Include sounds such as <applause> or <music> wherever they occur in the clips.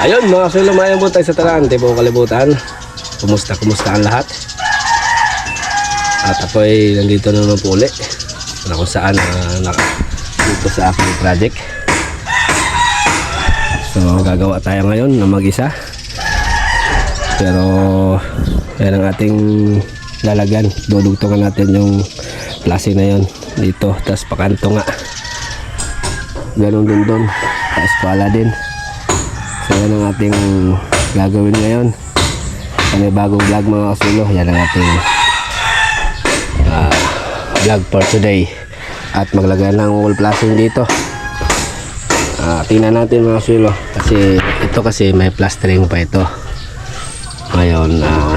Ayun mga sulo mayang butay sa talaan, di mo kalibutan. Kumusta, kumusta ang lahat? At ako ay nandito na naman po uli. Na kung saan ah, naka, sa aking project. So gagawa tayo ngayon na mag-isa. Pero yan ang ating lalagyan. Dudugtungan natin yung klase na yon dito. Tapos pakanto nga. Ganon din doon. Tapos pala din. So ang ating gagawin ngayon. Ano bagong vlog mga kasulo. Yan ang ating ah, vlog for today. At maglagay ng wall flashing dito. Ah, tingnan natin mga kasulo. Kasi ito kasi may plastering pa ito. Ngayon, ah,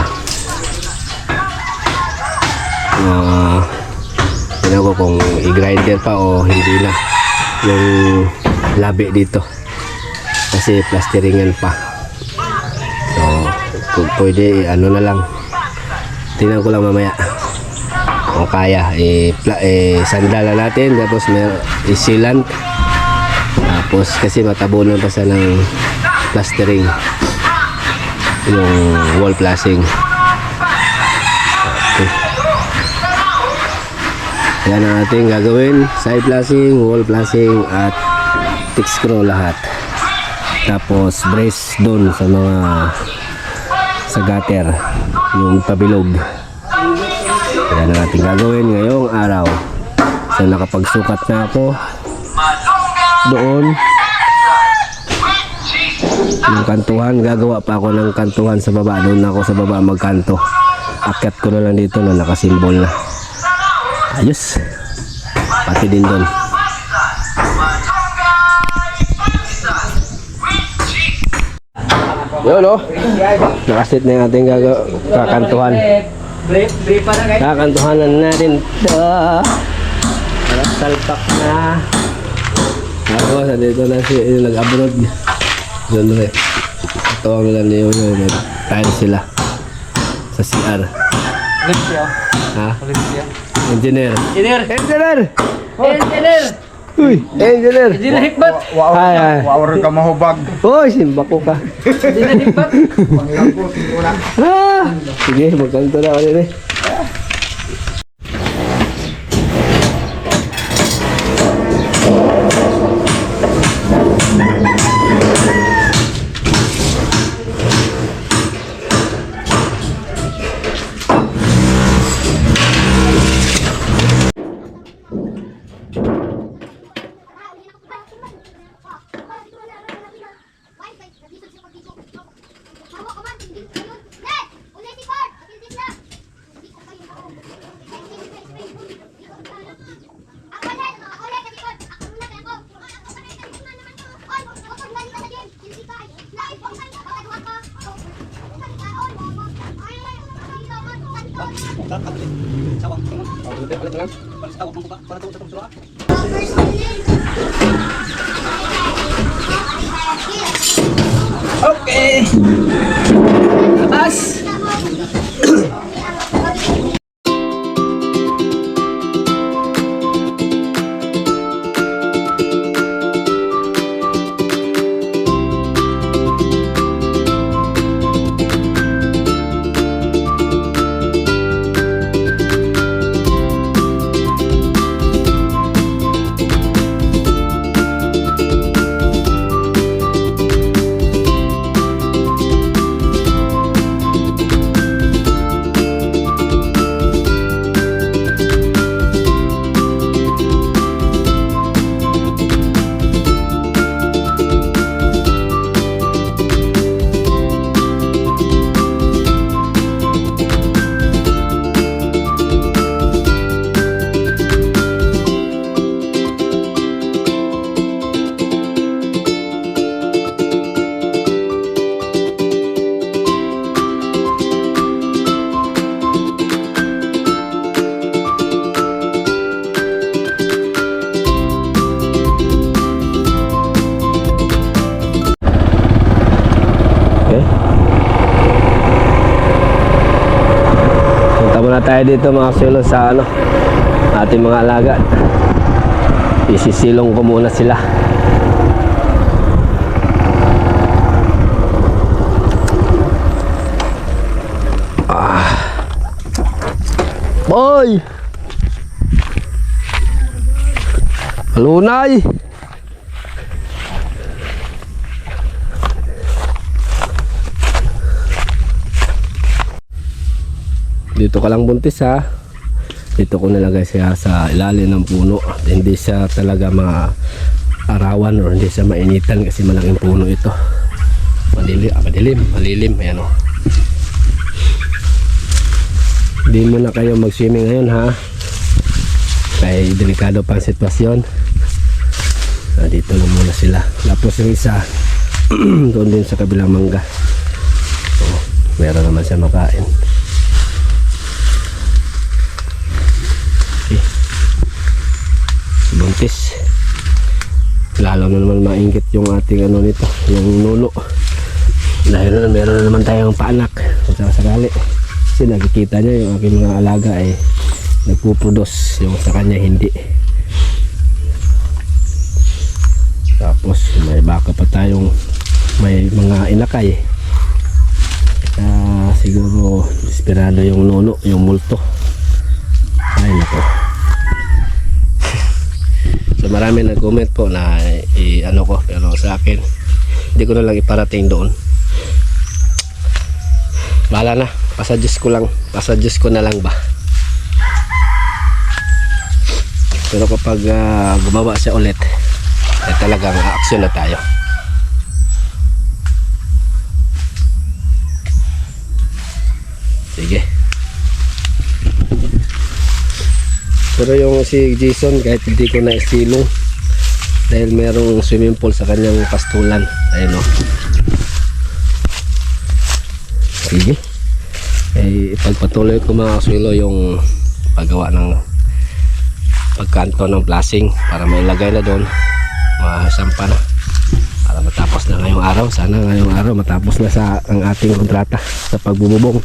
tingnan ko kung i-grinder pa o hindi na yung labi dito kasi plasteringan pa. So kung pwede ano na lang. Tingnan ko lang mamaya. Kung kaya eh, pla, eh sandala natin tapos may isilant tapos kasi matabunan pa sa ng plastering. Yung wall flashing. Okay. yan ang ating gagawin. Side flashing, wall flashing at tick screw lahat tapos brace doon sa mga sa gutter yung pabilog. Yan ang ating gagawin ngayong araw. So nakapagsukat na ako doon. Yung kantuhan gagawa pa ako ng kantuhan sa baba. Doon ako sa baba magkanto. Akyat ko na lang dito na nakasimbol na. Ayos. Pati din doon yun no? Nakasit na yung ating kakantuhan. Brief, brief pa na natin ito salpak na. Ako sa dito na si yung nag-abroad. Doon rin ito ang nila niyo tayo sila. Sa CR Olivia. ha? Olivia. engineer. Engineer. engineer! Engineer. Uy engineer Engineer Hikbat. ay ay Wawar ka mahubag. Hoy, simba ko ka. Engineer Hikbat. Ah, sige, magkanto na rin eh. Okay. Taas. dito mga kasulong sa ano ating mga alaga. Isisilong ko muna sila. Ah. boy! Lunay Dito ka lang buntis ha. Dito ko nilagay siya sa ilalim ng puno. Hindi siya talaga ma arawan or hindi siya mainitan kasi malaking puno ito. Madilim, ah, madilim, malilim, ayan o. Hindi muna kayo mag-swimming ngayon ha. Kaya delikado pa ang sitwasyon. Ah, dito lang muna sila. Tapos yung isa, <clears throat> doon din sa kabilang mangga. Oh, meron naman siya makain. Okay. Buntis. Lalo na naman maingit yung ating ano nito, yung nuno. Dahil na meron na naman tayong paanak kung sakali. Kasi nakikita niya yung aking mga alaga ay nagpupudos yung sa kanya hindi. Tapos may baka pa tayong may mga inakay. Ah, siguro desperado yung nuno, yung multo. Ay nako. Marami nag-comment po na i ano ko pero sa akin hindi ko na lang iparating doon. Bahala na, pasadjust ko lang, pasadjust ko na lang ba. Pero kapag ah, gumawa siya ulit, eh talagang action na tayo. Sige. Pero yung si Jason kahit hindi ko na isilong dahil merong swimming pool sa kanyang pastulan. Ayun o. Sige. Eh, ipagpatuloy ko mga kasulo yung paggawa ng pagkanto ng plasing para mailagay na doon. Masampa na. Para matapos na ngayong araw. Sana ngayong araw matapos na sa ang ating kontrata sa pagbububong.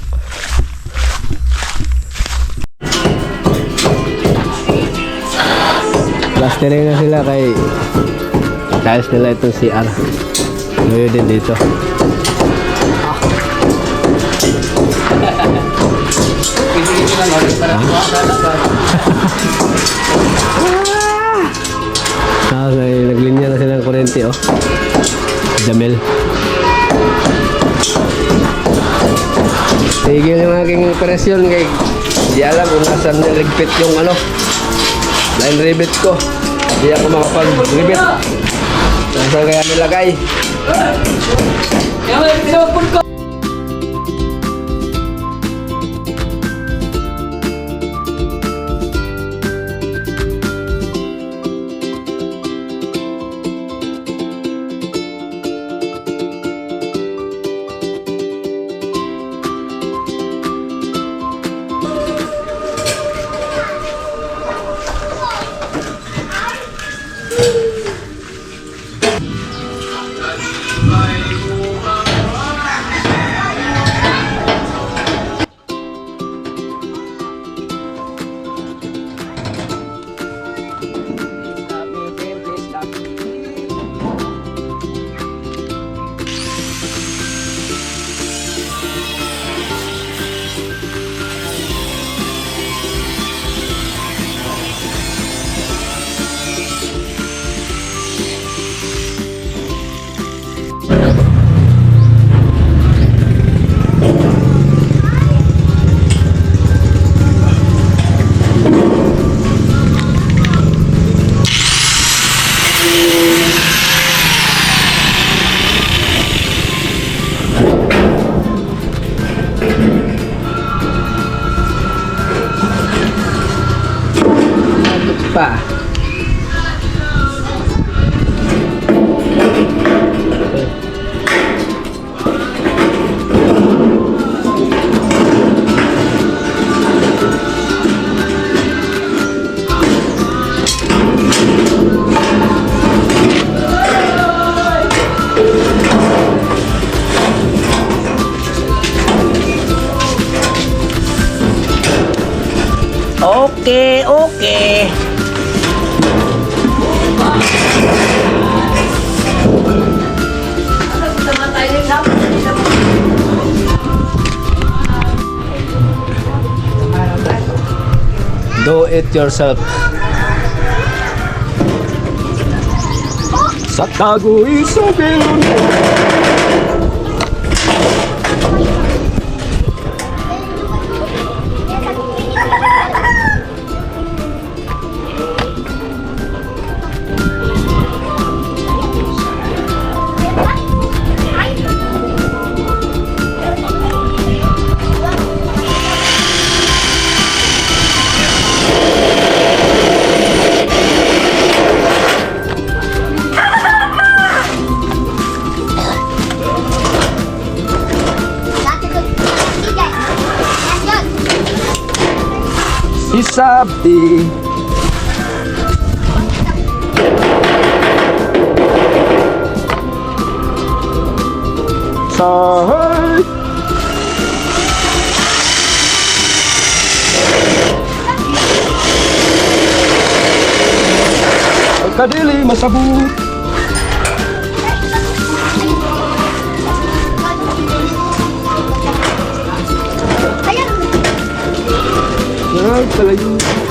Plastering na sila kay tiles nila itong CR. Ngayon din dito. Ah, <laughs> may naglinya na sila ng kurente oh. Jamel. Tigil yung aking presyon kay di alam kung nasan niligpit yung ano line rivet ko. Hindi ako makapag-rivet. Saan kaya nilagay? Pa. Do it yourself. Sa tago isabelon Isabdi. Sahay. Kadili masabut. Ay,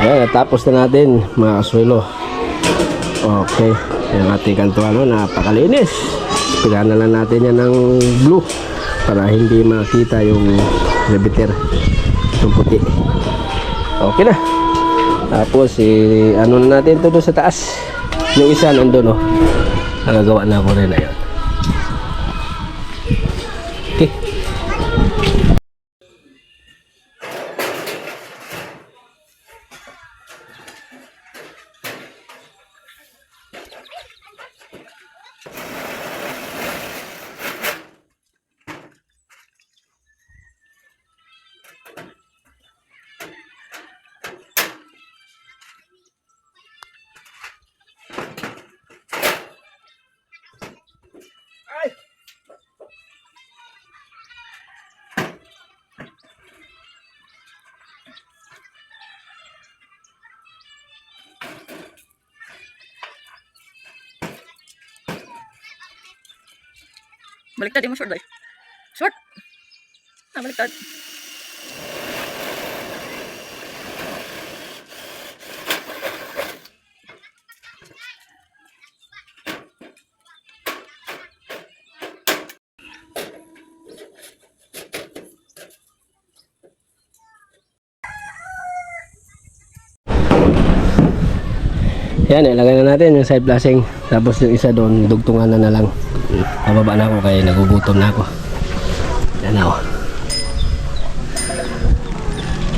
Ayan, natapos na natin mga kasuelo. Okay, yung ating kanto ano, napakalinis. Pigahan na lang natin yan ng blue para hindi makita yung rebiter yung puti. Okay na. Tapos, eh, ano na natin to doon sa taas. Yung isa nandun, oh. Nagagawa na ako rin ayun. Baliktad yung short, ay. Short. Ah, baliktad. Yan, ilagay na natin yung side blasting. Tapos yung isa doon, dugtungan na na lang. Pababa na ako kaya nagugutom na ako. Yan na ako.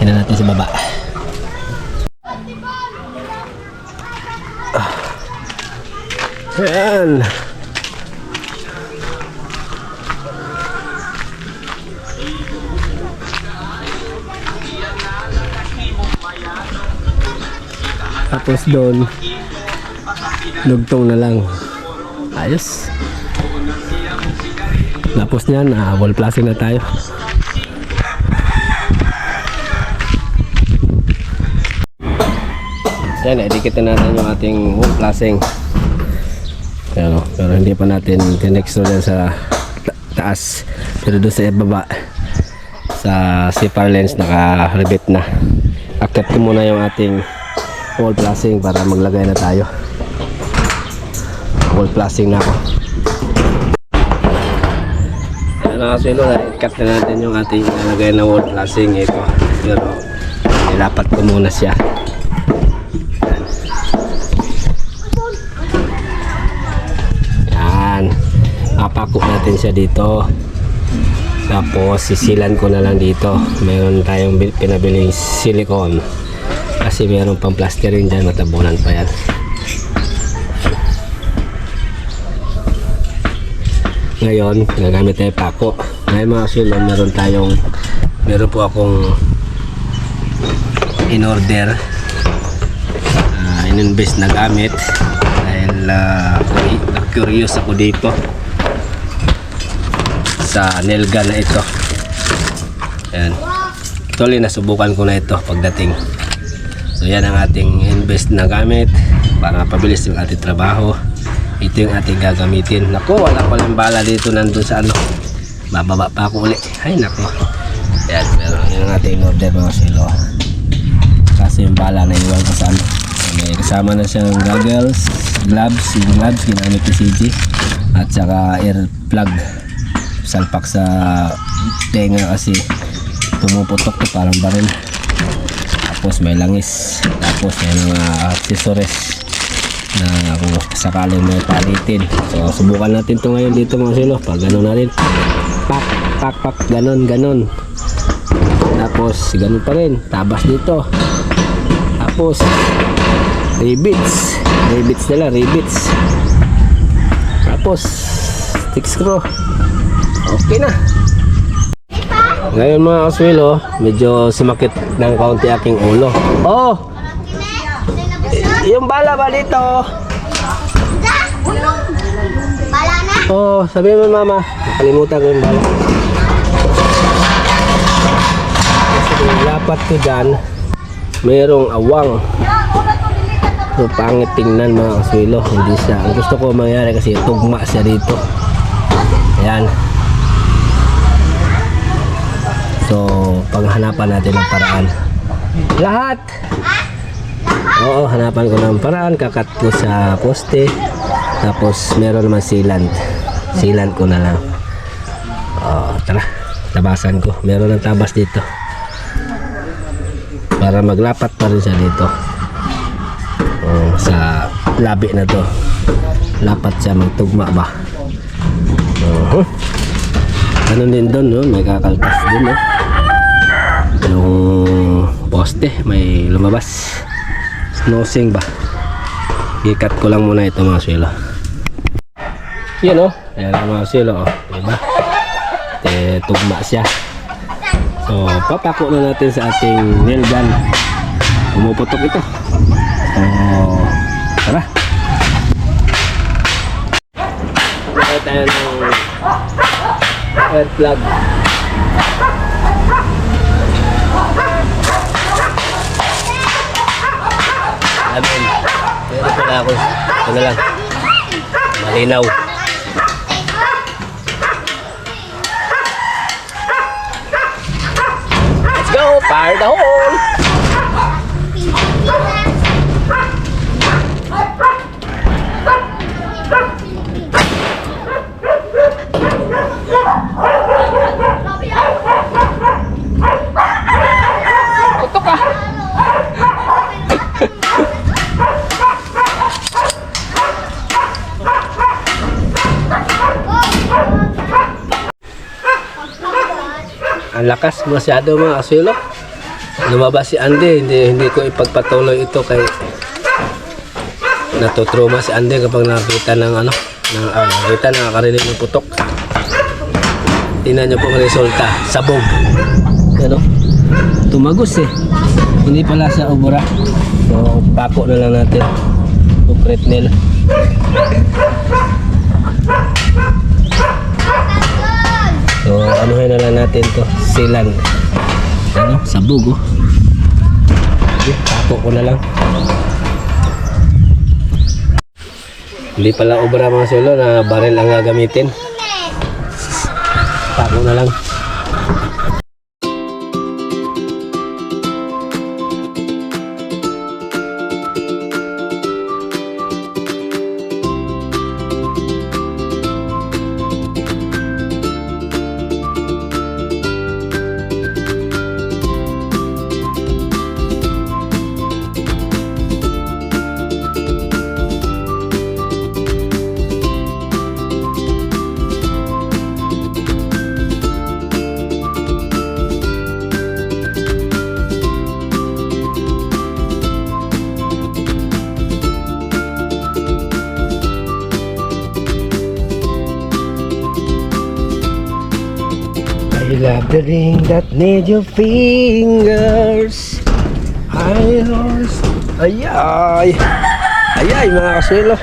Yan na natin sa baba. Ah. Yan. Tapos doon, dugtong na lang. Ayos. Tapos niyan, ah, wall placing na tayo. Yan, idikit na natin yung ating wall placing. Pero, pero hindi pa natin tinextro dyan sa ta- taas. Pero doon sa baba, sa CPR lens naka-rebit na. akit ko muna yung ating wall flashing para maglagay na tayo wall flashing na ako kasi no, cut na natin yung ating nalagay na wall flashing ito pero nilapat ko muna siya. Yan. Papako natin siya dito. Tapos sisilan ko na lang dito. Meron tayong bil- pinabiling silicone. Kasi meron pang plastering dyan matabunan pa yan ngayon gagamit tayo pako. Ngayon mga silo meron tayong meron po akong in order uh, in-invest na gamit. Dahil uh, curious ako dito sa nail gun na ito. Yan actually nasubukan ko na ito pagdating. So yan ang ating invest na gamit para pabilis yung ating trabaho ito yung ating gagamitin. Naku wala ko lang bala dito nandun sa ano. Bababa pa ako uli ay naku. Yan pero yun ang ating order mga silo. Kasi yung bala na iwan ko sa ano. May kasama na siyang goggles gloves yung gloves ginamit ni CG at saka ear plug. Salpak sa tenga kasi pumuputok to parang baril. Tapos may langis. Tapos may mga accessories na kung sakaling may palitin. So subukan natin to ngayon dito mga silo. Pag gano'n na rin pak pak pak. Ganon ganon tapos ganun pa rin. Tabas dito. Tapos rivets rivets nila rivets tapos stick screw. Okay na. Ngayon mga kaswilo medyo sumakit ng kaunti aking ulo. Oh yung bala ba dito? Bala na? oh sabi mo mama. Nakalimutan ko yung bala. Kasi lapat ko dyan. Mayroong awang. So pangit tingnan mga kaswilo. Hindi siya. Ang gusto ko mangyari kasi tugma siya dito. Ayan. So paghanapan natin ng paraan. Lahat oo hanapan ko ng paraan kakat ko sa poste. Tapos meron naman sealant. Sealant ko na lang. Oh, tara tabasan ko. Meron ng tabas dito. Para maglapat pa rin siya dito. Oh, sa labi na to. Lapat siya magtugma ba? Uh ganun din doon no? may kakaltas din no? yung poste may lumabas nosing ba? Ikat ko lang muna ito mga silo. Yun o ayan ang mga silo o diba? Te, tugma siya. So papako na natin sa ating nail gun. Pumuputok ito. So tara. Lagay tayo ng air plug Amin. Pero pala ako. Ito na lang. Malinaw. Let's go! Fire the hole! Ang lakas masyado mga asilo. Lumabas si Andy. Hindi, hindi ko ipagpatuloy ito kay natutruma si Andy kapag nakita ng ano ng, ah, nakita nakakarinig ng putok. Tingnan niyo po ang resulta. Sabog. Ano? Tumagos eh. Hindi pala siya ubura. So, pako na lang natin. Concrete nail. So, anuhin na lang natin to. Silan. Ano? Sabog oh. Sige, pako ko na lang. Hindi pala obra mga silo na baril ang gagamitin. Pako na lang. The ring that need your fingers. I lost. Ayay. Ayay mga.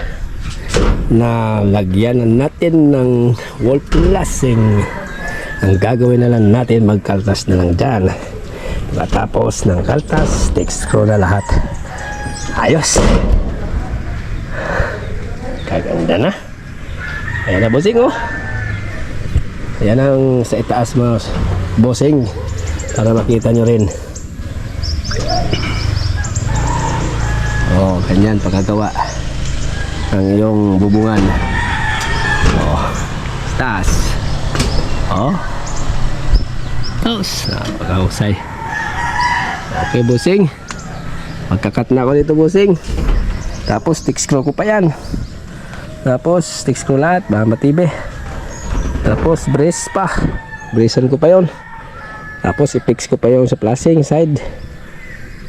Nalagyan na natin ng wall plasing. Ang gagawin na lang natin, magkaltas na lang dyan. Matapos ng kaltas, text ko na lahat. Ayos. Kaganda na. Ayan na, bossing oh. Ayan ang sa itaas mo, bossing. Para makita nyo rin. Oh, ganyan pagkagawa ang iyong bubungan. Oh, taas. Oh. Tapos, napakahusay. Okay, bossing. Magkakat na ako dito, bossing. Tapos, stick screw ko pa yan. Tapos, stick screw lahat, baka matibe. Tapos, brace pa. Bracean ko pa yon. Tapos, i-fix ko pa yung sa flashing side.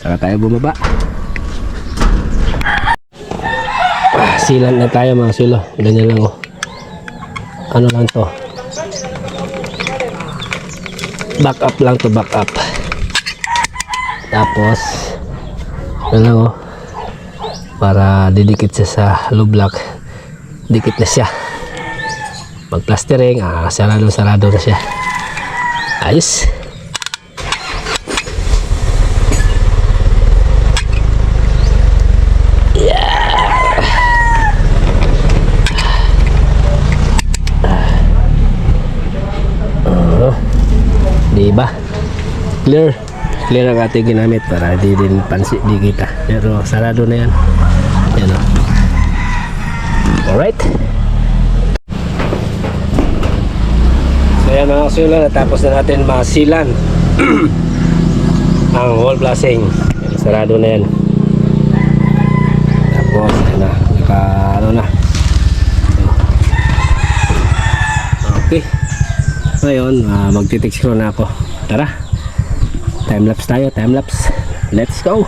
Saka tayo bumaba. Ah, silan na tayo mga silo. Ganyan lang oh. Ano lang to? Back up lang to back up. Tapos, ano lang oh. Para didikit siya sa low block. Dikit na siya. Mag-plastering, ah, sarado-sarado na siya. Ayos. Di ba? Clear. Clear ang ating ginamit para di din pansi di kita. Pero sarado na yan. Yan o. Alright. So yan mga kasula, natapos na natin masilan <clears throat> ang wall blasting. Yan, sarado na yan. Tapos, yan na. Naka, ano na. Okay. Ngayon, uh, magtitix ko na ako. Tara. Time lapse tayo, time lapse. Let's go.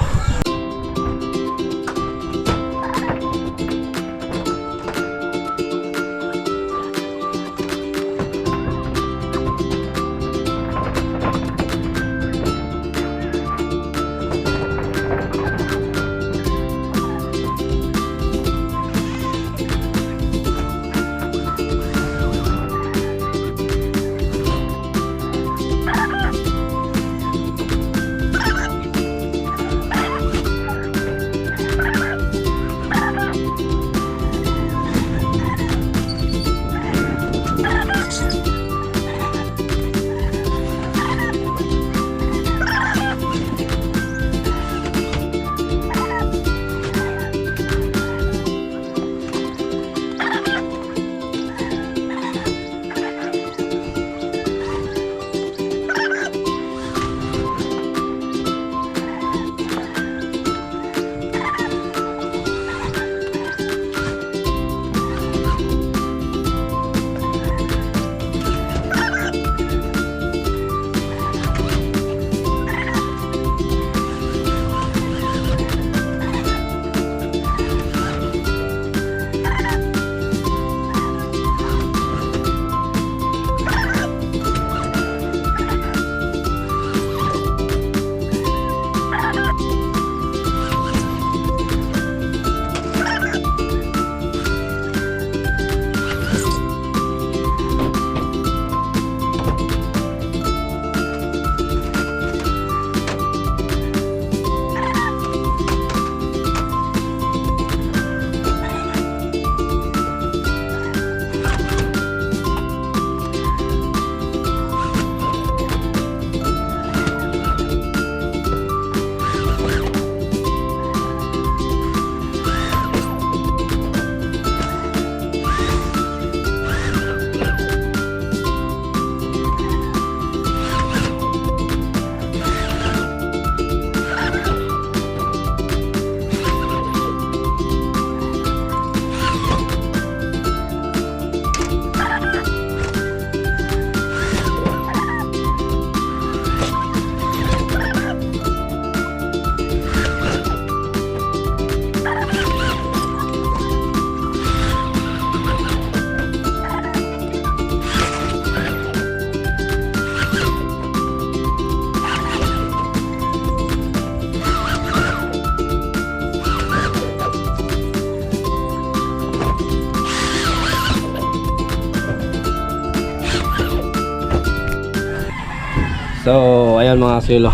Mga sulo.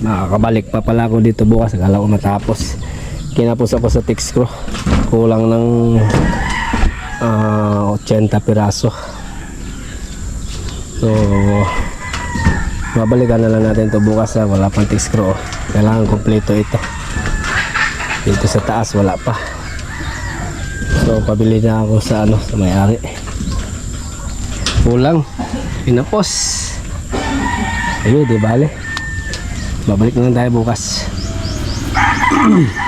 Makakabalik pa pala ako dito bukas. Akala ko matapos. Kinapos ako sa text ko. Kulang ng ah 80 piraso. So, babalikan na lang natin to bukas. Ha. Wala pang text ko. Kailangan kompleto ito. Dito sa taas, wala pa. So, pabili na ako sa ano, sa may-ari. Kulang. Pinapos. Ayun, di bale. Babalik na lang tayo bukas. <clears throat>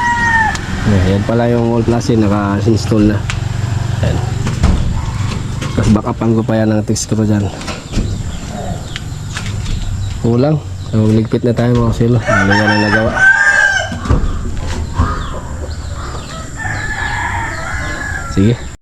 Ayan pala yung all plus naka-install na. Ayan. Tapos backupan ko pa yan ng text ko dyan. Kulang. So, ligpit na tayo mga silo. Ano yan ang nagawa. Sige.